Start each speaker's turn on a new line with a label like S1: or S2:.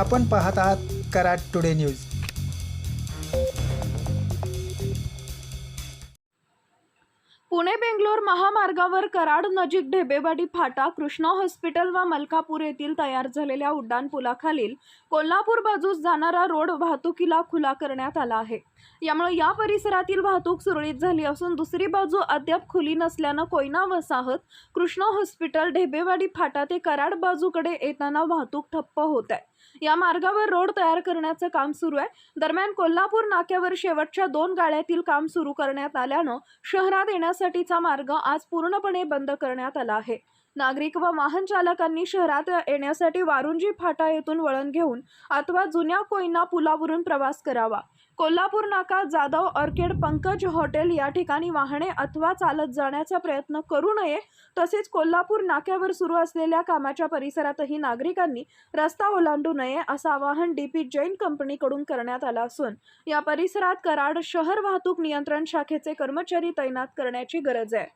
S1: आपण पाहत आहात कराड टुडे न्यूज.
S2: पुणे बेंगलोर महामार्गावर कराड नजीक ढेबेवाडी फाटा कृष्णा हॉस्पिटल व मलकापूर येथील तयार झालेल्या उड्डाणपुलाखालील कोल्हापूर बाजूस जाणारा रोड वाहतुकीला खुला करण्यात आला आहे. यामुळे या परिसरातील वाहतूक सुरळीत झाली असून दुसरी बाजू अद्याप खुली नसल्यानं कोयना वसाहत कृष्णा हॉस्पिटल ढेबेवाडी फाटा ते कराड बाजूकडे येताना वाहतूक ठप्प होत आहे. या मार्गावर रोड तयार करण्याचं काम सुरू आहे. दरम्यान कोल्हापूर नाक्यावर शेवटच्या दोन गाड्यातील काम सुरू करण्यात आल्यानं शहरात येण्यासाठीचा मार्ग आज पूर्णपणे बंद करण्यात आला आहे. नागरिक व वाहन चालकांनी शहरात येण्यासाठी वारुंजी फाटा येथून वळण घेऊन अथवा जुन्या कोयना पुलावरून प्रवास करावा. कोल्हापूर नाका जाधव ऑर्किड पंकज हॉटेल या ठिकाणी वाहने अथवा चालत जाण्याचा प्रयत्न करू नये. तसेच कोल्हापूर नाक्यावर सुरू असलेल्या कामाच्या परिसरातही नागरिकांनी रस्ता ओलांडू नये असं आवाहन डी पी जैन कंपनीकडून करण्यात आलं असून या परिसरात कराड शहर वाहतूक नियंत्रण शाखेचे कर्मचारी तैनात करण्याची गरज आहे.